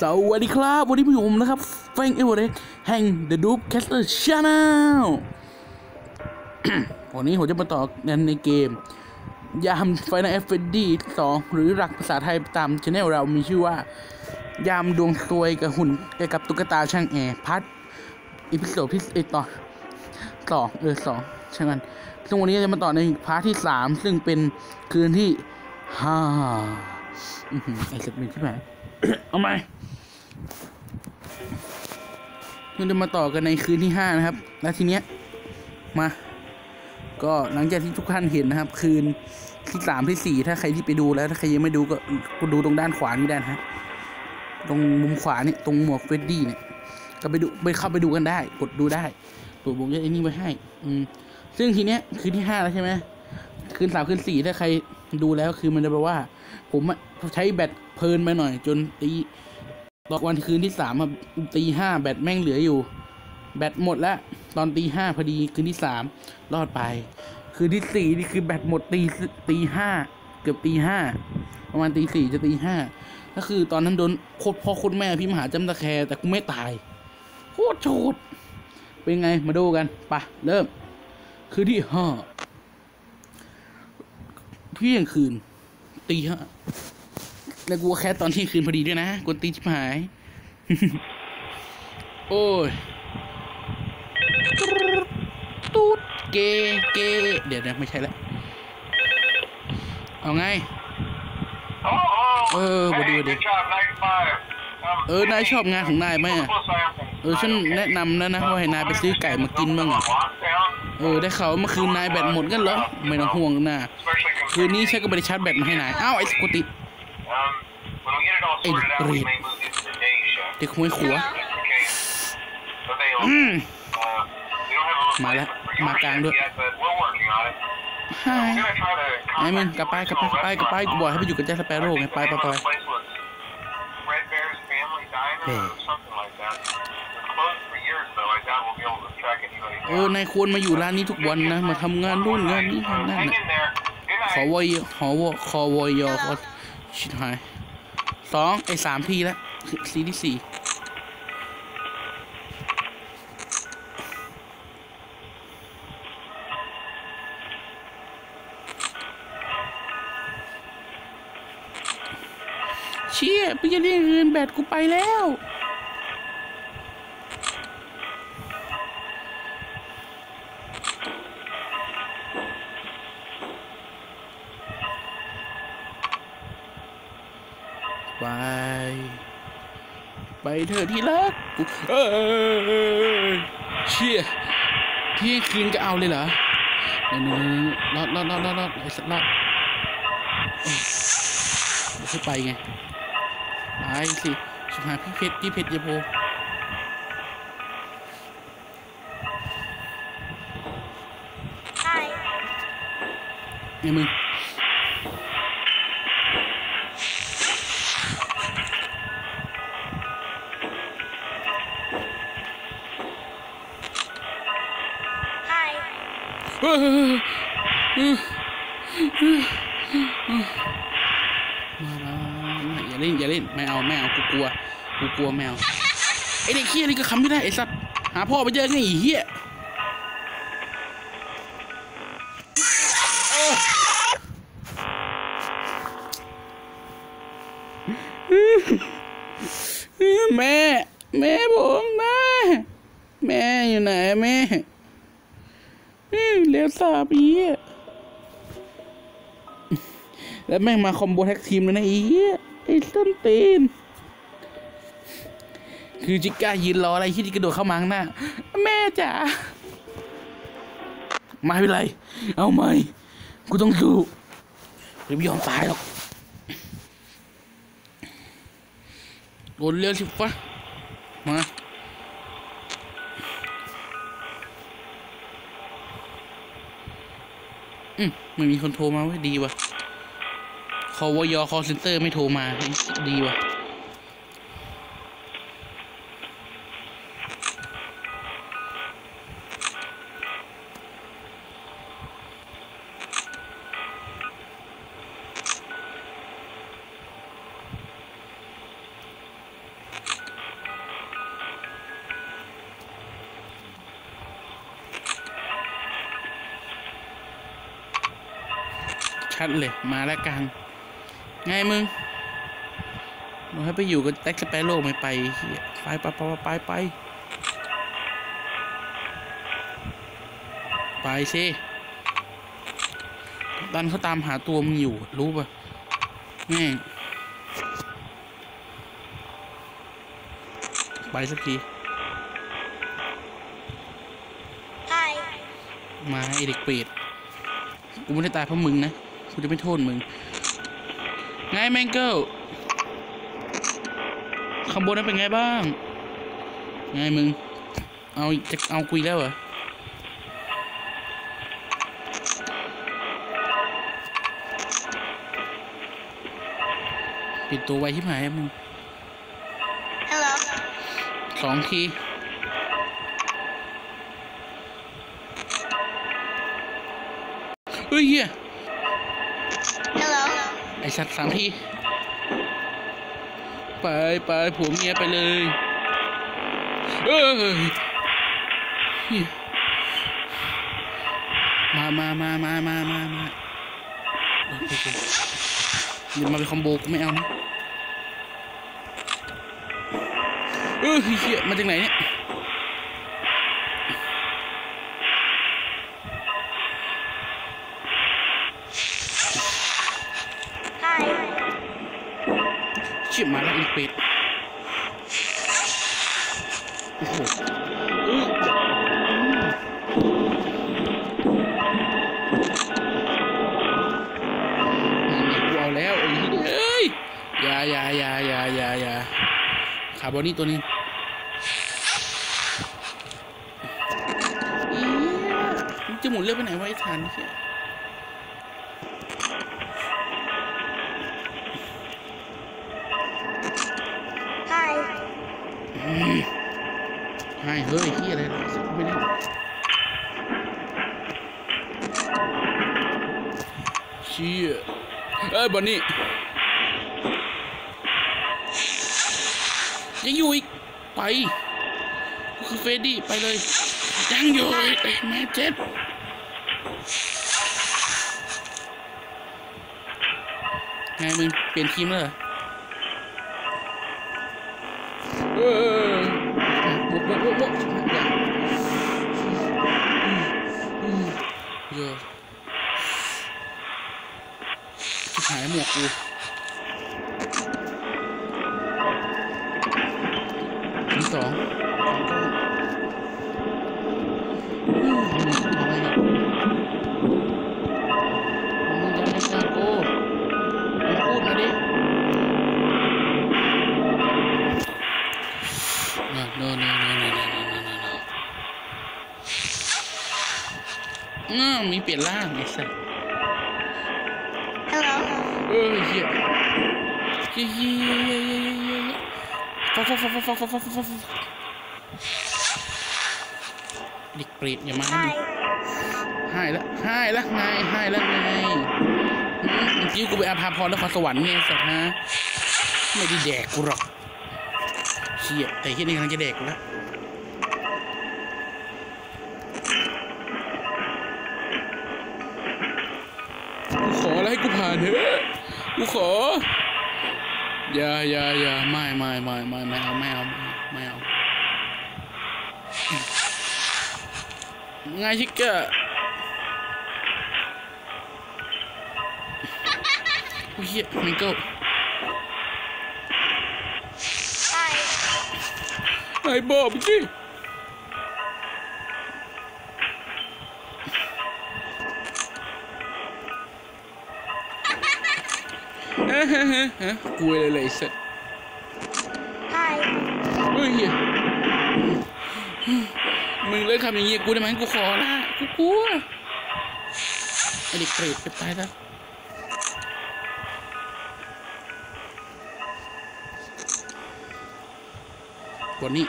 สวัสดีครับ วันนี้ผมนะครับแฟงเอเวอเรสต์แห่ง The Dupe Caster Channel วันนี้ผมจะมาต่อกันในเกม ยาม Final FD 2หรือหลักภาษาไทยตามช anel เรามีชื่อว่า ยามดวงซวยกับหุ่นกับตุ๊กตาช่างแอร์พัดอีพิโซดที่เอต่อสองเออสองใช่ไหมนซึ่งวันนี้จะมาต่อในพาร์ทที่สามซึ่งเป็นคืนที่ห้าไอ้สัตว์มีที่ไหน เอาไหมเราจะมาต่อกันในคืนที่ห้านะครับ แล้วทีเนี้ย มา ก็หลังจากที่ทุกท่านเห็นนะครับ คืนที่สามที่สี่ถ้าใครที่ไปดูแล้วถ้าใครยังไม่ดูก็ก็ดูตรงด้านขวานี้ได้นะฮะตรงมุมขวาเนี่ยตรงหมวกเฟรดดี้เนี่ย ก็ไปดูไปเข้าไปดูกันได้ กดดูได้ตัวผมจะไอ้นี่ไว้ให้ อืม ซึ่งทีเนี้ยคืนที่ห้าแล้วใช่ไหมคืนสามคืนสี่ถ้าใครดูแล้วคือมันจะแปลว่า ผมอะ ใช้แบตเพลินไปหน่อย จนตีตอนวันคืนที่สามอะตีห้าแบตแม่งเหลืออยู่ แบตหมดแล้ว ตอนตีห้าพอดีคืนที่สามรอดไป คืนที่สี่นี่คือแบตหมดตีตีห้าเกือบตีห้าประมาณตีสี่จะตีห้าก็คือตอนนั้นโดนโคตรพ่อโคตรแม่พี่มหาจำตะแคร์แต่กูไม่ตายโคตรโฉดเป็นไงมาดูกันปะเริ่ม คืนที่ห้าเที่ยงคืนตีห้า แล้วกูแค่ตอนเที่ยงคืนพอดีด้วยนะกวนตีชิบหาย โอ้ยตูดเกเกเดี๋ยวนะไม่ใช่ละเอาไง เออมาดูดิเออนายชอบงานของนายไหมอะเออฉันแนะนำนะนะว่าให้นายไปซื้อไก่มากินบ้างอะเออได้เขาวว่าเมื่อคืนนายแบตหมดกันเหรอไม่ต้องห่วงนะคืนนี้ฉันก็ไปชาร์จแบตมาให้นายอ้าวไอ้สกุติ ไอ้เปรียบเด็กหวยขัวอืมมาแล้ว มากลางด้วยฮายไอ้มึงกลับไปกลับไปกลับไปกลับไปกูบอกให้ไปอยู่กับแจ็คสเปโร่ไงไปไปไปเออนายควรมาอยู่ร้านนี้ทุกวันนะ มาทำงานนู่นงานนี้ทำนั่นน่ะขอวอยขอวอขอวอยอขอชิบหาย สองไอ้สามทีแล้วซีที่สี่เชี่ยพี่จะเรียกเงินแบตกูไปแล้ว เถอที่รักเอ้ยเชี่ยเที่ยงคืนก็เอาเลยเหรอเดี๋ยวๆรอดรอดรอดรอดรอดไอ้สัตว์รอดเอ้ยเดี๋ยวไปไงไปสิชิบหาพี่เพชรพี่เพชรยโพเนี่ยมึง อย่าเล่นอย่าเล่นไม่เอาไม่เอากูกลัวกูกลัวแมวไอเด็กเฮี้ยนี่ก็คำไม่ได้ไอ้สัตว์หาพ่อไปเจอไงไอเฮี้ยแม่ แม่ผมแม่ แม่อยู่ไหนแม่ อืมเลี้ยว สาบีแล้วแม่งมาคอมโบแท็กทีมเลยนะอีไอ้ส้นตีน คือจิก้ายืนรออะไรที่กระโดดเข้ามาข้างหน้า แม่จ๋าไม่เป็นไร เอาไหมกูต้องสู้หรือไม่ยอมตายหรอกโดนเรือสิฟะมา อืมไม่มีคนโทรมาเว้ยดีว่ะคอวยอคอเซ็นเตอร์ไม่โทรมาดีว่ะ ชัดเลย มาแล้วกลาง ไงมึงเราให้ไปอยู่กับแท็กสเปโร่ไม่ไปเหี้ยไปไปไปไปไปไปสิดันเขาตามหาตัวมึงอยู่ รู้ป่ะแม่งไปสักที Hi. มาไอเด็กเปรตกูไม่ได้ตายเพราะมึงนะ กูจะไม่โทษมึง ไงแมงเกิลข้างบนนั้นเป็นไงบ้าง ไงมึง เอาจะเอากุยแล้วเหรอปิดตัวไว้ที่หายมึง Hello. สองทีเฮ้ยเฮีย Hello. ไอสัตว์สามที ไปไปผัวเมียไปเลย เอ้ยเหี้ยมามามามามามามาเดี๋ยวมาเป็นคอมโบกูไม่เอานะเออเฮียมาจากไหนเนี่ย ชี่ยมาแล้วอีเป็ดโอ้โหเอ้ยนั่นไงกูเอาแล้วไอ้ยอย่าอย่าอย่าอย่าอย่าอย่าคาร์บอนี่ตัวนี้อีมันจะหมุนเลือดไปไหนวะไอ้ทันเหี้ย ให้เฮ้ยที่อะไรล่ะสักไม่ได้เชี่ยเอ้ยบอนนี่ยังอยู่อีก ไปคือเฟดดี้ไปเลย ยังอยู่อีกไอ้แม่เจ็บไงมึงเปลี่ยนทีมแล้ว หมวกกูอันสองมีเปลี่ยนร่างไอ้สัตว์ ออเหี้ยเหี้ยเหี้ยเหี้ยเหี้ยเหี้ยฟักฟักฟักฟักฟักฟักฟักฟักเด็กเปรตอย่ามาดิ Hi. ให้ละให้ละไงให้ละไงอืมเมื่อกี้กูไปอาภาพรนครสวรรค์ไงสัตว์ฮะไม่ได้แดกกูหรอกเชี่ยแต่ที่นี่กำลังจะแดกกูแล้วกูขออะไรให้กูผ่านเถอะ กูขอ อย่าอย่าอย่าไม่ไม่ไม่ไม่ไม่เอาไม่เอาไม่เอาไงชิกเกอร์โอ้ยเฮียมิงเกิล Hi. ไอ้บอกไปสิ เอ้ยเฮ้ยเฮ้ยเฮ้ยกูเลยเลยไอ้สัส Hi. เฮ้ยเหี้ยมึงเลิกทำอย่างเงี้ยกูได้ไหมกูขอละกูกลัวไอเด็กเปรตไปตายแล้วกดนี่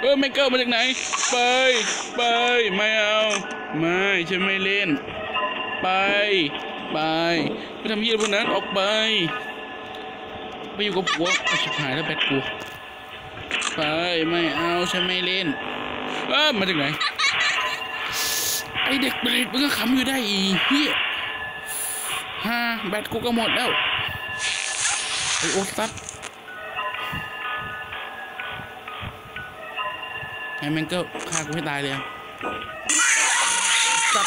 เออไม่เกิลมาจากไหน ไปไปไม่เอาไม่ฉันไม่เล่น ไปไปไปทำยี่พวกนั้นออกไป ไปอยู่กับผัวเอาชิบหายแล้วแบตกูไปไม่เอาฉันไม่เล่น เออมาจากไหนไอเด็กเบรดมันก็ขำอยู่ได้อีเฮียฮ่าแบตกูก็หมดแล้วไอโอซัด ไอแมงก็ฆ่ากูให้ตายเลยอะซัด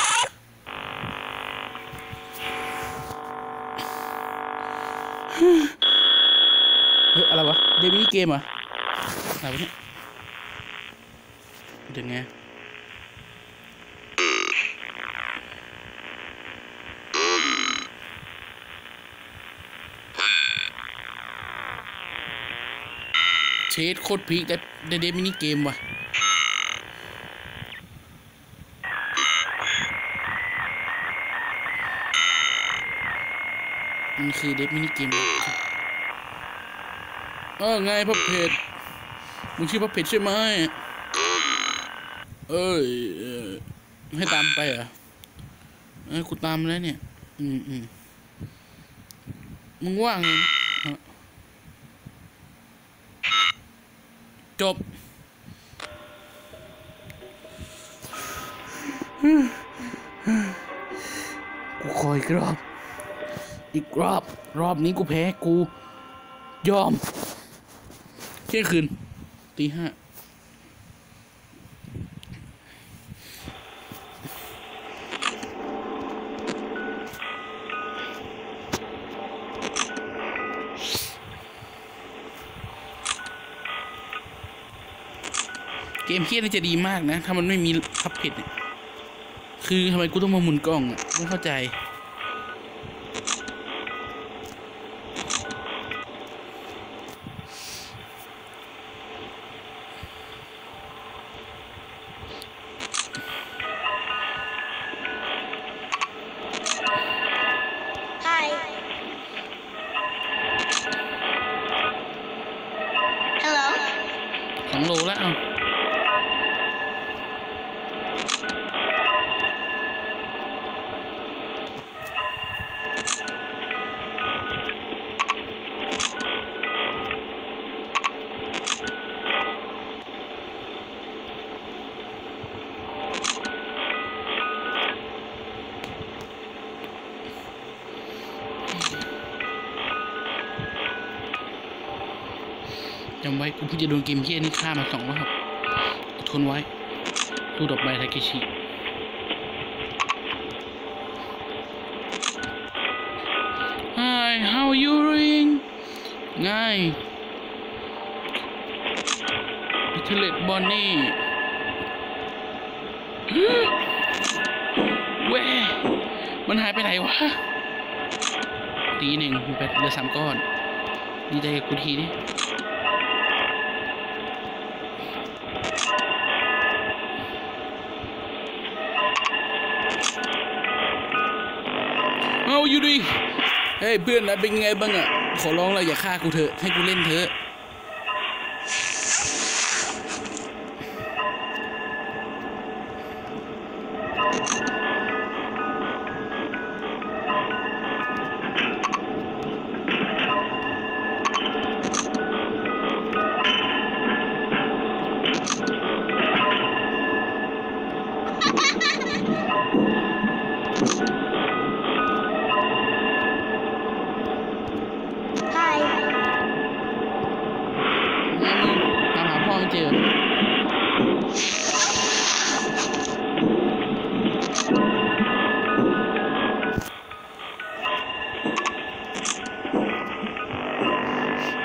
เฮ้ยอะไรวะเดมินี่เกมเหรอะไรวะเนี่ยเดี๋ยวไงเชดโคตรพีคแต่ในเดมินิเกมว่ะ มันคือเดมินิเกมเออไงพับเพจมึงชื่อพับเพจใช่ไหมเอ้ยให้ตามไปเหรอเออกูตามแล้วเนี่ย อืมอืมมึงว่างไงจบกูคอยกรอบ อีกรอบ รอบนี้กูแพ้กู ยอม เที่ยงคืนตีห้าเกมเฮี้ยนี่จะดีมากนะ ถ้ามันไม่มีพับเพจเนี่ยคือทำไมกูต้องมาหมุนกล้องอะไม่เข้าใจำไว้กูเพิ่จะโดนเกมเฮี้ยนี่ฆ่ามาสองรอบทนไว้ตู้ดอกใบทาเกชิ Hi how you doing ง่ายพิทเลตบอนนี่เว้ยมันหายไปไหนวะตีหนึ่งแบตเหลือสามก้อน ดีใจกับกูทีนี่ เอาอยู่ดิเฮ้ยเพื่อนนะเป็นไงบ้างอะขอร้องเราอย่าฆ่ากูเถอะให้กูเล่นเถอะ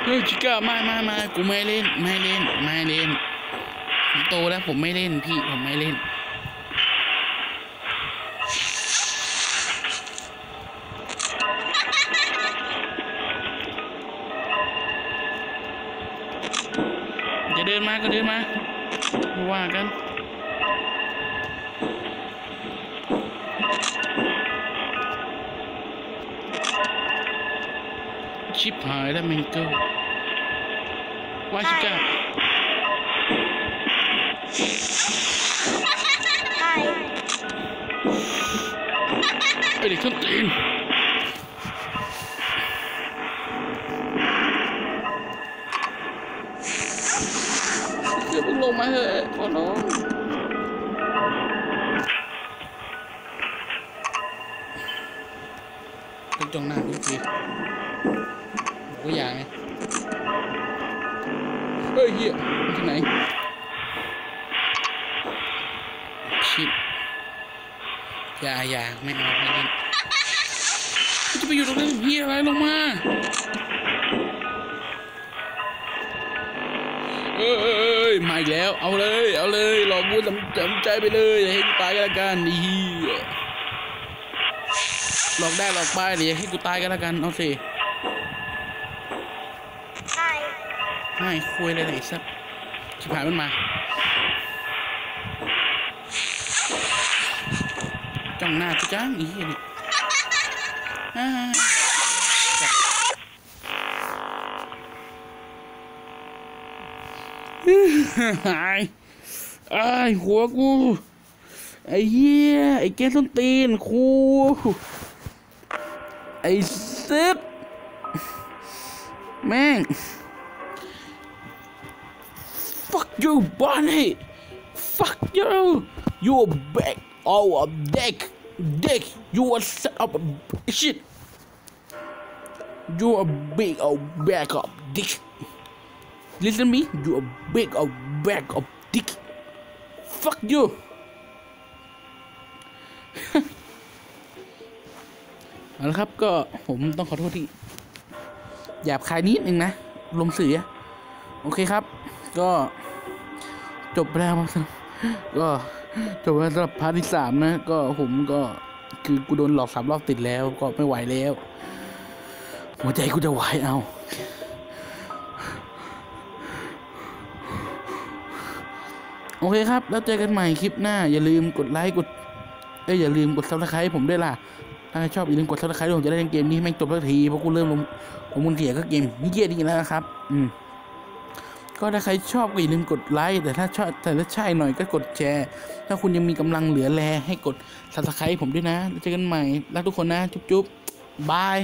เฮ้ยชิก้ามามามากูไม่เล่นไม่เล่นไม่เล่นโตแล้วผมไม่เล่นพี่ผมไม่เล่น Magica. Ê, để không tiền. Giờ bụng lông mà hệ, còn nó. Trong nào như kia. Một cái vàng này. ยเฮ้ยเหี้ยที่ไหนชิดอย่าอย่าไม่เอาไม่เล่นจะไปอยู่ตรงนั้นเหี้ยอะไรลงมาเอ้ยมาอีกแล้ว เอาเลย เอาเลยหลอกกูจำจำใจไปเลยอย่าให้กูตายกันละกันเหี้ยหลอกได้หลอกไปเดี๋ยวให้กูตายกันละกัน เอาสิ ให้คุยอะไรไหนสักชิบหายมันมาจ้องหน้ากูจ้างอีเหี้ยนี่อ่าหายไอ้หัวกู ไอ้เหี้ย ไอ้แก้ส้นตีนครูไอ้เซ็ตแม่ง you, Bonnie! Fuck you! You a bag oh a dick! Dick! You a set up a shit! You a big old bag of dick! Listen me? You a big old bag of dick! Fuck you! เอาละครับก็ผมต้องขอโทษที่หยาบคายนิดนึงนะ ลมณ์เสียโอเคครับ ก็ จบไปแล้วครับก็จบไปแล้วสำหรับพาร์ทที่สามนะ ก็ผมก็คือกูโดนหลอกสามรอบติดแล้ว ก็ไม่ไหวแล้ว หัวใจกูจะไหวเอาโอเคครับ แล้วเจอกันใหม่คลิปหน้า อย่าลืมกดไลค์กดเอ้ยอย่าลืมกดซับสไครต์ผมด้วยล่ะ ถ้าชอบอย่าลืมกดซับสไครต์ผมจะได้เล่นเกมนี้แม่งจบสักทีเพราะกูเริ่มลงผมมุนเสียก็เกมนี่เกียดีแล้วนะครับ อืม ก็ถ้าใครชอบก็อย่าลืมกดไลค์แต่ถ้าชอบแต่ถ้าใช่หน่อยก็กดแชร์ ถ้าคุณยังมีกำลังเหลือแลให้กดซับสไครต์ผมด้วยนะแล้วเจอกันใหม่รักทุกคนนะ จุ๊บๆบาย